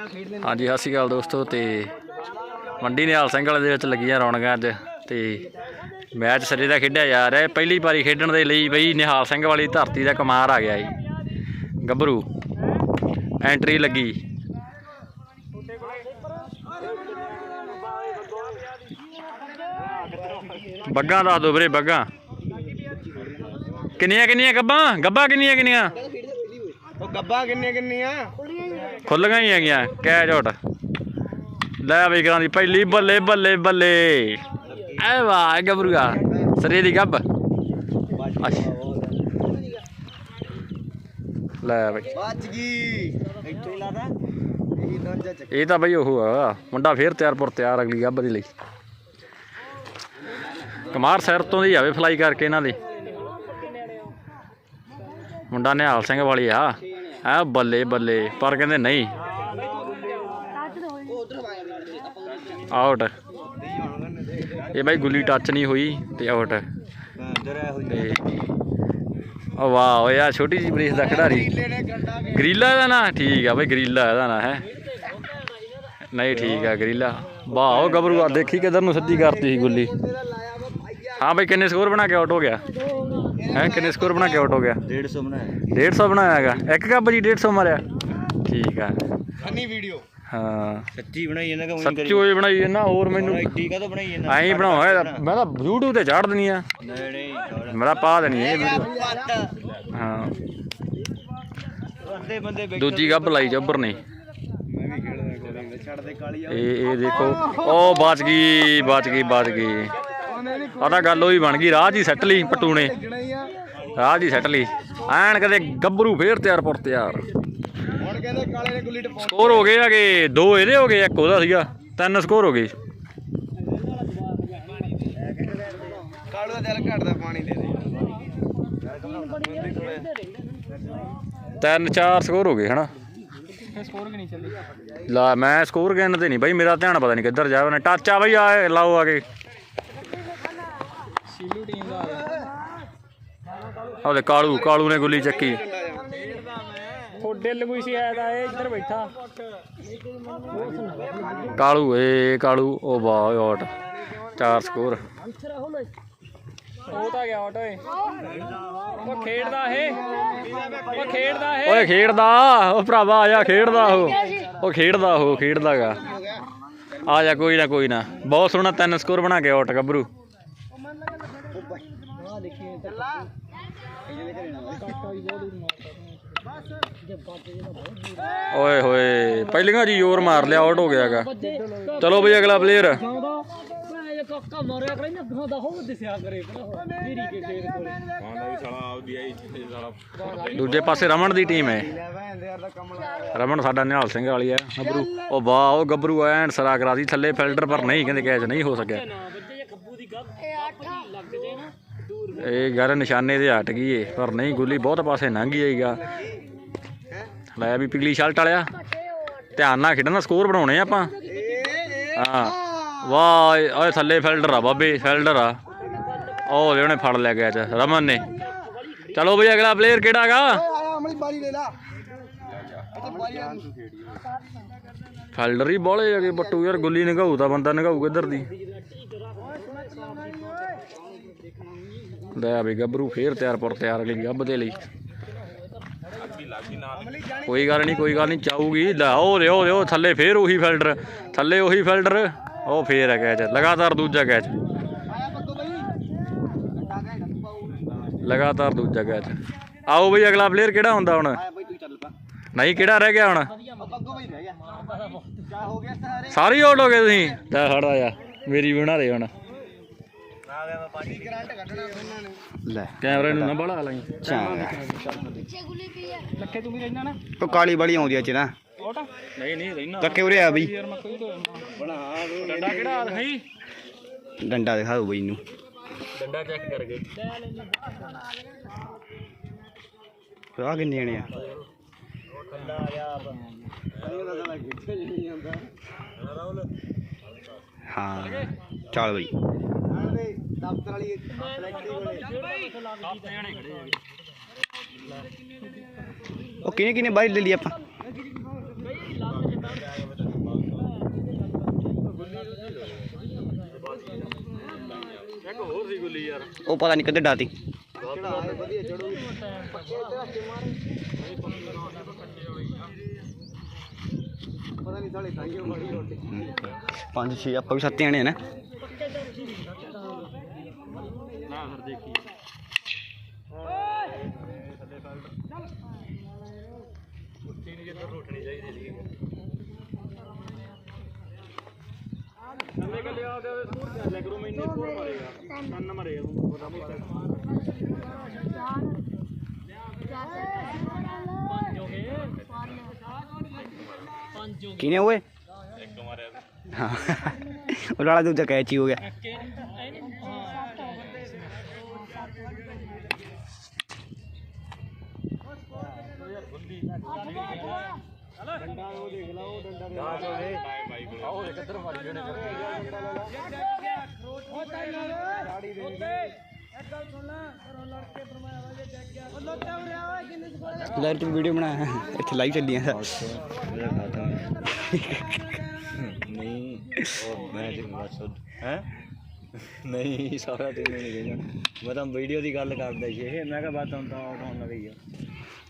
ਹਾਂਜੀ, ਸਤਿ ਸ਼੍ਰੀ ਅਕਾਲ ਦੋਸਤੋ ਤੇ ਮੰਡੀ ਨਿਹਾਲ ਸਿੰਘ ਵਾਲੇ ਦੇ ਵਿੱਚ ਲੱਗੀਆਂ ਰੌਣਕਾਂ ਅੱਜ ਤੇ ਮੈਚ ਸਿਰੇ ਦਾ ਖੇਡਿਆ ਜਾ ਰਿਹਾ। ਪਹਿਲੀ ਵਾਰੀ ਖੇਡਣ ਦੇ ਲਈ ਬਈ ਨਿਹਾਲ ਸਿੰਘ ਵਾਲੀ ਧਰਤੀ ਦਾ ਕਮਾਰ ਆ ਗਿਆ ਜੀ। ਗੱਭਰੂ, ਐਂਟਰੀ ਲੱਗੀ। ਬੱਗਾਂ ਦੱਸ ਦੋ ਵੀਰੇ, ਬੱਗਾਂ। ਕਿੰਨੀਆਂ ਕਿੰਨੀਆਂ ਗੱਬਾਂ ਗੱਬਾਂ ਕਿੰਨੀਆਂ ਕਿੰਨੀਆਂ? ਉਹ ਗੱਬਾ ਕਿੰਨੇ ਕਿੰਨੀਆਂ? ਖੁੱਲੀਆਂ ਹੀ ਹੈਗੀਆਂ ਕਹਿ ਝੋਟ ਲੈ ਵੀ ਕਰਾਂ ਦੀ ਪਹਿਲੀ ਬੱਲੇ ਬੱਲੇ ਬੱਲੇ। ਐ ਵਾਹ ਗੱਭਰੂਆ ਸਰੇ ਦੀ ਗੱਬ ਲੈ ਬਈ। ਵੱਜ ਗਈ। ਇੱਥੇ ਲਾਦਾ ਇਹੀ ਤਾਂ ਬਈ ਉਹ ਆ ਮੁੰਡਾ ਫੇਰ ਤਿਆਰ ਪੁਰ ਤਿਆਰ ਅਗਲੀ ਗੱਬ ਦੇ ਲਈ। ਕਮਾਰ ਸਿਰ ਤੋਂ ਦੀ ਆਵੇ ਫਲਾਈ ਕਰਕੇ ਇਹਨਾਂ ਦੇ। ਮੁੰਡਾ ਨਿਹਾਲ ਸਿੰਘ ਵਾਲੀ ਆ। ਆ ਬੱਲੇ ਬੱਲੇ, ਪਰ ਕਹਿੰਦੇ ਨਹੀਂ। ਆਊਟ। ਇਹ ਬਾਈ ਗੁੱਲੀ ਟੱਚ ਨਹੀਂ ਹੋਈ ਤੇ ਆਊਟ। ਅੰਦਰ ਆ ਵਾਹ ਓਏ ਆ ਛੋਟੀ ਜਿਹੀ ਬ੍ਰੇਸ ਦਾ ਖਿਡਾਰੀ। ਗਰੀਲਾ ਦਾ ਨਾ? ਠੀਕ ਆ ਬਈ, ਗਰੀਲਾ ਇਹਦਾ ਨਾ ਹੈ। ਨਹੀਂ, ਠੀਕ ਆ, ਗਰੀਲਾ। ਵਾਹ, ਉਹ ਗੱਭਰੂ ਆ, ਦੇਖੀ ਕਿਧਰ ਨੂੰ ਸੱਜੀ ਕਰਤੀ ਸੀ ਗੁੱਲੀ। ਹਾਂ ਬਈ, ਕਿੰਨੇ ਸਕੋਰ ਬਣਾ ਕੇ ਆਊਟ ਹੋ ਗਿਆ? ਹੈ ਕਿੰਨੇ ਸਕੋਰ ਬਣਾ ਕੇ ਆਊਟ ਹੋ ਗਿਆ? 150 ਬਣਾਇਆ। 150 ਬਣਾਇਆ ਹੈਗਾ? ਇੱਕ ਗੱਬ ਜੀ 150 ਮਾਰਿਆ। ਠੀਕ ਆ। ਫਨੀ ਵੀਡੀਓ ਹਾਂ। ਸੱਚੀ ਬਣਾਈ ਇਹਨਾਂ ਕਾ ਸੱਚੀ ਹੋਈ ਬਣਾਈ ਇਹਨਾਂ ਹੋਰ ਮੈਨੂੰ ਐਡੀ ਕਾ ਤਾਂ ਬਣਾਈ ਇਹਨਾਂ ਐਂ ਬਣਾਉਣਾ ਮੈਂ ਤਾਂ YouTube ਤੇ ਚਾੜ ਦੇਣੀ ਆ। ਨਹੀਂ ਨਹੀਂ ਮੇਰਾ ਪਾ ਦੇਣੀ ਇਹ ਵੀਡੀਓ ਹਾਂ। ਬੰਦੇ ਬੰਦੇ ਬੈਠੇ ਦੂਜੀ ਗੱਬ ਲਾਈ ਜੱਬਰ ਨੇ ਮੈਂ ਵੀ ਖੇਡਦਾ ਕੋਲਿੰਗ ਛੱਡ ਦੇ ਕਾਲੀ ਆ। ਇਹ ਇਹ ਦੇਖੋ। ਉਹ ਬਚ ਗਈ ਬਚ ਗਈ ਬਚ ਗਈ। ਆ ਤਾਂ ਗੱਲ ਉਹੀ ਬਣ ਗਈ ਰਾਹ 'ਚ ਹੀ ਸੱਟ ਲਈ ਪਟੂਣੇ। ਖੇਡਣਾ ਹੀ ਰਾਹ ਸੱਟ ਲਈ। ਐਨ ਕਦੇ ਗੱਭਰੂ ਫੇਰ ਤਿਆਰ ਪੁਰ ਤਿਆਰ। ਹੁਣ ਕਹਿੰਦੇ ਕਾਲੇ ਨੇ ਗੁੱਲੀ ਟਪਾਉਣੀ ਸਕੋਰ ਹੋ ਗਏ ਹੈਗੇ ਦੋ ਇਹਦੇ ਹੋ ਗਏ ਇੱਕ ਉਹਦਾ ਸੀਗਾ ਤਿੰਨ ਸਕੋਰ ਹੋ ਗਏ। ਕਾਲੂ ਦਾ ਦਿਲ ਘਟਦਾ ਪਾਣੀ ਦੇ ਦੇ। ਤਿੰਨ ਚਾਰ ਸਕੋਰ ਹੋ ਗਏ ਹਨਾ? ਸਕੋਰ ਕਿ ਨਹੀਂ ਚੱਲੀ ਲਾ ਮੈਂ ਸਕੋਰ ਗਿਣ ਤੇ ਨਹੀਂ ਬਾਈ ਮੇਰਾ ਧਿਆਨ ਪਤਾ ਨਹੀਂ ਕਿੱਧਰ ਜਾ ਉਹਨੇ ਟੱਚ ਆ ਬਾਈ ਆ ਲਾਓ ਆ ਕੇ। ਉਹਦੇ ਕਾਲੂ ਕਾਲੂ ਨੇ ਗੁੱਲੀ ਚੱਕੀ। ਥੋੜੇ ਲਗੂਈ ਸੀ ਆਇਆ ਤਾਂ ਇਹ ਇੱਧਰ ਬੈਠਾ। ਕਾਲੂ ਏ ਕਾਲੂ ਉਹ ਵਾਹ ਆਊਟ। ਚਾਰ ਸਕੋਰ। ਉਹ ਤਾਂ ਗਿਆ ਆਊਟ ਓਏ। ਉਹ ਖੇਡਦਾ ਇਹ। ਉਹ ਖੇਡਦਾ ਇਹ। ਓਏ ਖੇਡਦਾ ਉਹ ਭਰਾਵਾ ਆ ਜਾ ਖੇਡਦਾ ਉਹ। ਉਹ ਖੇਡਦਾ ਉਹ ਖੇਡਦਾਗਾ। ਆ ਜਾ ਕੋਈ ਨਾ ਕੋਈ ਨਾ। ਬਹੁਤ ਸੋਹਣਾ ਤਿੰਨ ਸਕੋਰ ਬਣਾ ਕੇ ਆਊਟ ਗੱਭਰੂ। ਓਏ ਹੋਏ, ਪਹਿਲੀਆਂ ਜੀ ਜ਼ੋਰ ਮਾਰ ਲਿਆ ਆਊਟ ਹੋ ਗਿਆਗਾ ਚਲੋ ਬਈ ਅਗਲਾ ਪਲੇਅਰ ਕਾਕਾ ਮਾਰਿਆ ਕਰੇ ਨਾ ਗਾਂ ਦਾ ਹੋ ਦਿਸਿਆ ਕਰੇ ਮੇਰੀ ਕੇ ਖੇਡ ਕੋਲੇ ਦੂਜੇ ਪਾਸੇ ਰਮਨ ਦੀ ਟੀਮ ਹੈ। ਰਮਨ ਸਾਡਾ ਨਿਹਾਲ ਸਿੰਘ ਵਾਲੀ ਹੈ, ਗੱਭਰੂ। ਉਹ ਵਾਹ, ਉਹ ਗੱਭਰੂ ਐਨ ਸਰਾ ਕਰਾਦੀ ਥੱਲੇ ਫਿਲਟਰ ਪਰ ਨਹੀਂ, ਕਹਿੰਦੇ ਕੈਚ ਨਹੀਂ ਹੋ ਸਕਿਆ। ਇਹ ਗੱਲ ਨਿਸ਼ਾਨੇ ਤੇ ਹਟ ਗਈ ਏ ਪਰ ਨਹੀਂ ਗੁੱਲੀ ਬਹੁਤ ਪਾਸੇ ਲੰਘ ਜਾਈਗਾ ਲੈ ਵੀ ਪਿਗਲੀ ਸ਼ਲਟ ਵਾਲਿਆ ਧਿਆਨ ਨਾਲ ਖੇਡਣਾ ਸਕੋਰ ਬਣਾਉਣੇ ਆਪਾਂ। ਹਾਂ। ਵਾਹ ਓਏ ਥੱਲੇ ਫਿਲਟਰ ਆ ਬਾਬੇ ਫਿਲਟਰ ਆ। ਉਹ ਲੈ ਉਹਨੇ ਫੜ ਲਿਆ ਕੈਚ ਰਮਨ ਨੇ। ਚਲੋ ਬਈ ਅਗਲਾ ਪਲੇਅਰ ਕਿਹੜਾ ਹੈਗਾ? ਅਮਲੀ ਬਾਰੀ ਲੈ ਲਾ। ਫੀਲਡਰ ਹੀ ਬੋਲੇ ਹੈਗੇ ਬੱਟੂ ਯਾਰ ਗੁੱਲੀ ਨਗਾਊ ਤਾਂ ਬੰਦਾ ਨਗਾਊ ਕਿੱਧਰ ਦੀ। ਲੈ ਬਈ ਗੱਭਰੂ ਫੇਰ ਤਿਆਰ ਪਰ ਤਿਆਰ ਅਗਲੀ ਗੱਭ ਦੇ ਲਈ। ਕੋਈ ਗੱਲ ਨਹੀਂ, ਕੋਈ ਗੱਲ ਨਹੀਂ ਚਾਹੂਗੀ ਲੈ, ਉਹ ਦੇ ਉਹ ਦੇ, ਉਹ ਥੱਲੇ ਫੇਰ ਉਹੀ ਫਿਲਡਰ ਥੱਲੇ ਉਹੀ ਫਿਲਡਰ ਉਹ ਫੇਰ ਹੈ ਕੈਚ ਲਗਾਤਾਰ ਦੂਜਾ ਕੈਚ ਲਗਾਤਾਰ ਦੂਜਾ ਕੈਚ ਆਓ ਬਈ, ਅਗਲਾ ਪਲੇਅਰ ਕਿਹੜਾ ਹੁੰਦਾ ਹੁਣ? ਨਹੀਂ, ਕਿਹੜਾ ਰਹਿ ਗਿਆ ਹੁਣ? ਬੱਗੋ ਸਾਰੇ ਆਊਟ ਹੋ ਗਏ ਤੁਸੀਂ। ਲੈ, ਖੜਾ ਜਾ, ਮੇਰੀ ਵੀ ਬਣਾ ਦੇ ਹੁਣ ਆ ਗਿਆ ਮੈਂ ਪਾਣੀ ਕਰੰਟ ਕੱਢਣਾ ਦੋਨਾਂ ਨੇ ਲੈ। ਕੈਮਰੇ ਨੂੰ ਨਾ ਬੜਾ ਲਾਈ। ਲੱਖੇ ਤੂੰ ਵੀ ਰਹਿਣਾ ਨਾ। ਉਹ ਕਾਲੀ ਬੜੀ ਆਉਂਦੀ ਆ ਚ ਨਾ। ਨਹੀਂ ਨਹੀਂ ਰਹਿਣਾ। ਕੱਕੇ ਉਰੇ ਆ ਬਈ। ਡੰਡਾ ਕਿਹੜਾ ਹੈ ਡੰਡਾ ਦਿਖਾਓ ਬਈ ਨੂੰ ਡੰਡਾ ਚੈੱਕ ਕਰ ਗਏ ਆ ਕਿੰਨੇ ਜਣੇ ਆ? ਹਾਂ। ਚੱਲ ਬਈ। ਦਫ਼ਤਰ ਵਾਲੀ ਉਹ ਕਿਨੇ ਕਿਨੇ ਬਾਈ। ਲੈ ਲਈ ਆਪਾਂ ਉਹ ਪਤਾ ਨਹੀਂ ਕਦੇ ਡਾਤੀ ਪਤਾ ਨਹੀਂ ਸਾਲੇ ਖਾਈਓ ਬੜੀ ਰੋਟੀ ਪੰਜ ਛੇ ਆਪਾਂ ਵੀ ਸੱਤ ਜਣੇ ਨਾ। ਆ ਨਾ ਨਾ ਫਿਰ ਦੇਖੀ ਉੱਚੀ ਨਹੀਂ ਜਿੱਧਰ ਰੋਟਣੀ ਚਾਹੀਦੀ ਸੀ ਕੱਲੇ ਕੱਲੇ ਆ ਕੇ ਸਕੂਰ ਕਰ ਲੈ ਕਰੋ ਮੈਨੇ ਸਕੂਰ ਮਾਰੇਗਾ ਕੰਨ ਮਾਰੇਗਾ ਤੂੰ ਪਤਾ ਨਹੀਂ ਪੰਜ ਹੋ ਗਏ ਪੰਜ ਹੋ ਕਿਨੇ ਓਏ ਇੱਕ ਮਾਰਿਆ ਹਾਂ ਉਹ ਲਾਲਾ ਦੂਜਾ ਕੈਚ ਹੀ ਹੋ ਗਿਆ ਗਏ ਆਓ ਕਿੱਧਰ ਮਾਰੀ ਜਣੇ ਲੈ ਤੂੰ ਵੀਡੀਓ ਬਣਾਇਆ ਇੱਥੇ ਲਾਈਵ ਚੱਲੀ ਆ ਨਹੀਂ, ਉਹ ਮੈਂ ਤੇ ਬਸ ਹੈ? ਨਹੀਂ ਸਾਰਾ ਤੈਨੂੰ ਨਹੀਂ ਕਹਿੰਦਾ ਮੈਂ ਤਾਂ ਵੀਡੀਓ ਦੀ ਗੱਲ ਕਰਦਾ ਸੀ ਇਹ। ਮੈਂ ਕਿਹਾ ਬਾਤ ਤਾਂ ਆਉਣ ਲੱਗੀ ਆ।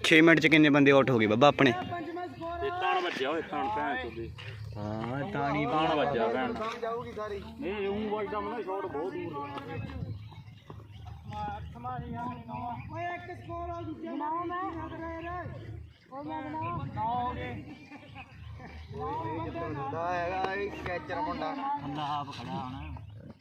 6 ਮਿੰਟ ਚ ਕਿੰਨੇ ਬੰਦੇ ਆਊਟ ਹੋ ਗਏ ਬਾਬਾ ਆਪਣੇ? ਇਹ ਤਾਣ ਵੱਜਿਆ ਓਏ ਤਾਣ ਭੈਣ ਚੋਦੀ ਹਾਂ ਤਾਣੀ ਤਾਣ ਵੱਜਿਆ ਭੈਣ ਨਹੀਂ ਉਹ ਵੱਜਦਾ ਮਨਾ ਸ਼ਾਟ ਬਹੁਤ ਦੂਰ ਦਾ। ਬੰਦਾ ਆਪ ਖੜਾ ਹੋਣਾ।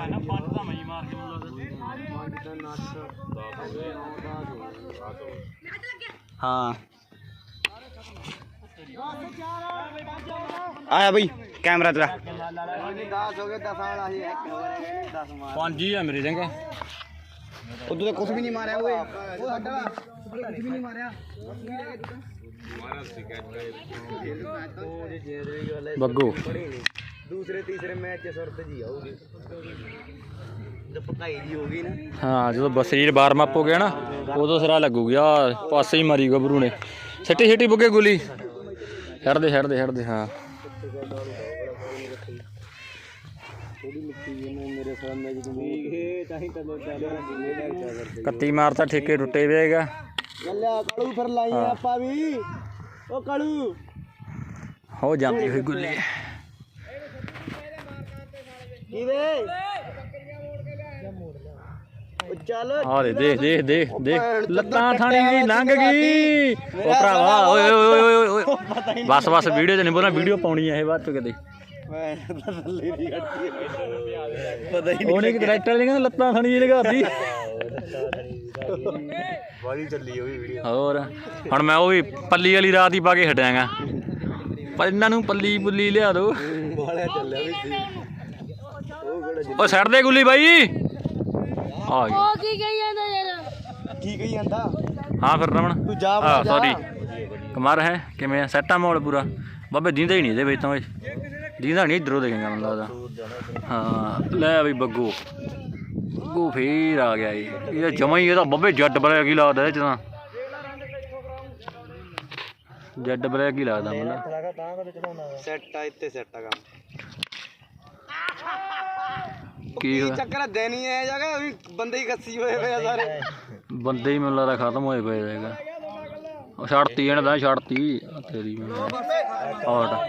ਮਾਰ ਕੇ ਹਾਂ। ਆਇਆ ਬਈ ਕੈਮਰਾ ਤੇਰਾ। ਪੰਜ ਹੀ ਆ ਮੇਰੇ ਚੰਗਾ ਉਦੋਂ ਤਾਂ ਕੁਝ ਵੀ ਨਹੀਂ ਮਾਰਿਆ ਓਏ। ਉਹ ਸਾਡਾ ਕੁਝ ਵੀ ਨਹੀਂ ਮਾਰਿਆ ਬੱਗੂ। ਦੂਸਰੇ ਤੀਸਰੇ ਮੈਚ 'ਚ ਸੁਰਤ ਜੀ ਆਊਗੀ। ਜਦ ਪਕਾਈ ਜੀ ਹੋ ਗਈ ਨਾ। ਹਾਂ ਜਦੋਂ ਬਸ ਸਰੀਰ ਵਾਰਮ ਅਪ ਹੋ ਗਿਆ ਨਾ ਉਦੋਂ ਸਿਰਾ ਲੱਗੂਗੀ। ਆ ਪਾਸੇ ਹੀ ਮਾਰੀ ਗੱਭਰੂ ਨੇ। ਛੱਟੀ ਛੱਟੀ ਬੁੱਗੇ ਗੁਲੀ। ਛੱਡਦੇ ਛੱਡਦੇ ਛੱਡਦੇ ਹਾਂ। ਕੱਤੀ ਮਾਰਤਾ ਠੇਕੇ ਟੁੱਟੇ ਵੇਗਾ ਗੱਲਿਆ ਕਲੂ ਫਿਰ ਲਾਈ ਆਪਾਂ ਵੀ। ਉਹ ਕਲੂ। ਹੋ ਜਾਂਦੀ ਹੋਈ ਗੁੱਲੀ। ਉਹ ਚੱਲ ਆ ਦੇ ਦੇਖ ਦੇਖ ਦੇਖ। ਦੇਖ ਲੱਤਾਂ ਥਾਣੀ ਦੀ ਲੰਘ ਗਈ। ਉਹ ਭਰਾਵਾ ਓਏ ਓਏ ਓਏ ਓਏ ਬਸ ਬਸ ਵੀਡੀਓ ਚ ਨਹੀਂ ਬੋਲਣਾ ਵੀਡੀਓ ਪਾਉਣੀ ਆ ਇਹ ਬਾਅਦ ਚ ਕਦੇ ਮੈਂ ਤਾਂ ਥੱਲੇ ਦੀ ਹੱਟੀ ਪਤਾ ਹੀ ਉਹਨੇ ਕਿ ਡਾਇਰੈਕਟਰ ਨੇ ਕਹਿੰਦਾ ਲੱਤਾਂ ਥਾਣੀ ਦੀ ਲਗਾਤੀ ਵਾਲੀ ਚੱਲੀ ਉਹ ਵੀ ਵੀਡੀਓ। ਹੋਰ ਹੁਣ ਮੈਂ ਉਹ ਵੀ ਪੱਲੀ ਵਾਲੀ ਰਾਤ ਹੀ ਪਾ ਕੇ ਹਟਾਂਗਾ ਪਰ ਇਹਨਾਂ ਨੂੰ ਪੱਲੀ ਪੁੱਲੀ ਲਿਆ ਦੋ। ਵਾਲਿਆ ਚੱਲਿਆ ਵੀ ਸੀ। ਓ ਛੱਡ ਦੇ ਗੁੱਲੀ ਬਾਈ। ਆ ਗਈ। ਉਹ ਕੀ ਕਹੀ ਜਾਂਦਾ ਯਾਰ? ਕੀ ਕਹੀ ਜਾਂਦਾ? ਹਾਂ ਫਿਰ ਰਮਣ ਤੂੰ ਜਾ ਆ ਜਾ। ਸੌਰੀ ਕਮਰ ਹੈ ਕਿਵੇਂ ਆ? ਸੈਟਾ ਮੋਲ ਪੂਰਾ। ਬਾਬੇ ਦੀਂਦਾ ਹੀ ਨਹੀਂ ਇਹਦੇ ਵਿੱਚ ਤਾਂ ਓਏ। ਦੀਂਦਾ ਨਹੀਂ ਇਧਰੋਂ ਦੇਖੇਗਾ ਮੈਨੂੰ ਲੱਗਦਾ ਹਾਂ ਲੈ ਬਈ ਬੱਗੂ। ਬੱਗੂ ਫੇਰ ਆ ਗਿਆ ਇਹ। ਇਹ ਜਮਾ ਹੀ ਇਹਦਾ ਬੱਬੇ ਜੱਟ ਬਲੈਕ ਹੀ ਲੱਗਦਾ ਇਹ ਚ ਤਾਂ। ਜੱਟ ਬਲੈਕ ਹੀ ਲੱਗਦਾ ਮੈਨੂੰ ਸੈੱਟ ਆ ਇੱਥੇ ਸੈੱਟ ਆ ਕੰਮ। ਕੀ ਹੋਇਆ? ਚੱਕਰ ਦੇਣੀ ਹੈ ਜਗ੍ਹਾ ਵੀ ਬੰਦੇ ਹੀ ਕੱਸੀ ਹੋਏ ਪਏ ਆ ਸਾਰੇ। ਬੰਦੇ ਹੀ ਮੈਨੂੰ ਲੱਗਦਾ ਖਤਮ ਹੋਏ ਪਏ ਹੈਗਾ। ਉਹ ਛੱਡਤੀ ਇਹਨੇ ਤਾਂ ਛੱਡਤੀ। ਤੇਰੀ ਆਟ